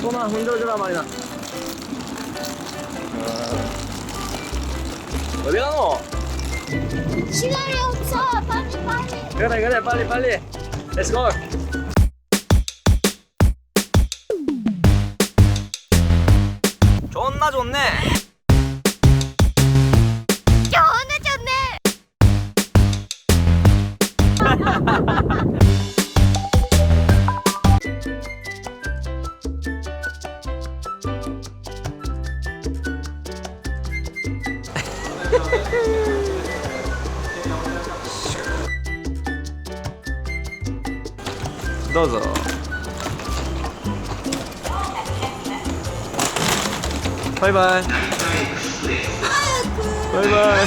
소나 흔들어주라 말이나. 어. 어디 가노? 시간이 없어. 빨리 빨리. 그래 그래 빨리 빨리. Let's go. 존나. 좋네 どうぞ。バイバイ。バイバイ。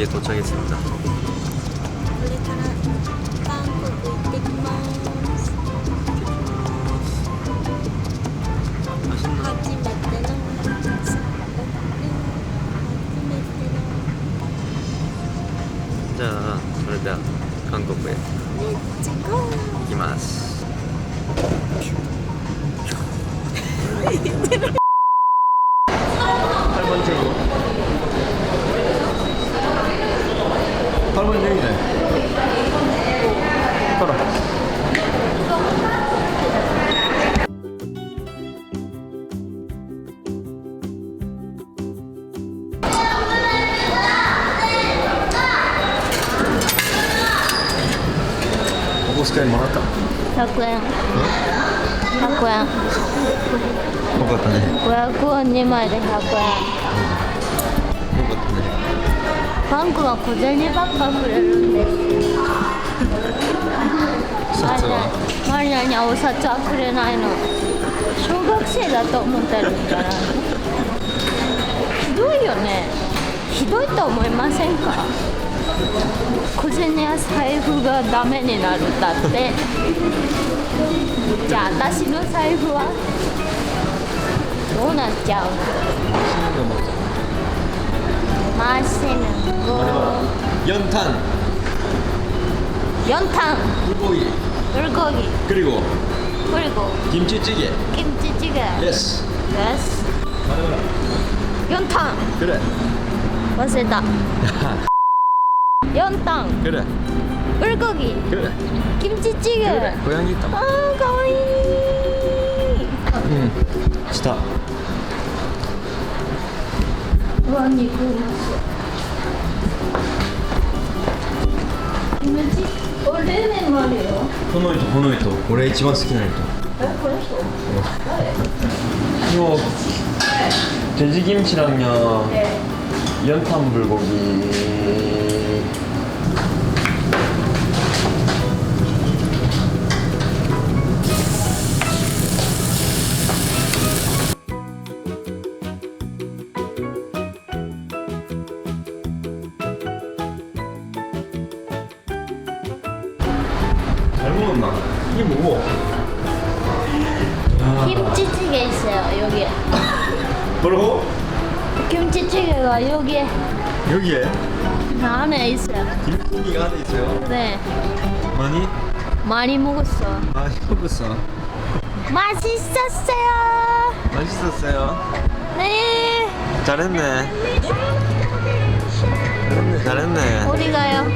ゲートち上げセンってます初じゃあそれでは韓国へきます1円もらった。100円。100円。よかったね。500円2枚で100円。よかったね。バンクは小銭ばっかくれるんです。マリナにはお札はくれないの。小学生だと思ってるからひどいよね。ひどいと思いませんか？小銭や財布がダメになるんだって。じゃあ私の財布はどうなっちゃうマシン5 연탄, 4탄 불고기, 불고기 그리고 그리고 김치찌개. 김치찌개 예스. 예스 말해봐라. 4탄 그래. 忘れた 4탄 그래. 불고기 그래. 김치찌개 그래. 고양이 있다. 아 가와이 응. 스탑. うわ肉うまそうキムチお冷麺もあるよ 호노이토, 호노이토.俺一番好きな人。えこの人 이거 돼지김치랑요. 네 연탄 불고기. 먹었나? 이게 뭐고? 김치찌개 있어요 여기에 뭐라고? 김치찌개가 여기에 여기에 안에 있어요 김치가 안에 있어요. 네 많이? 많이 먹었어 많이 먹었어. 맛있었어요 맛있었어요. 네 잘했네. 잘했네, 잘했네. 어디 가요?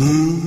Hmm?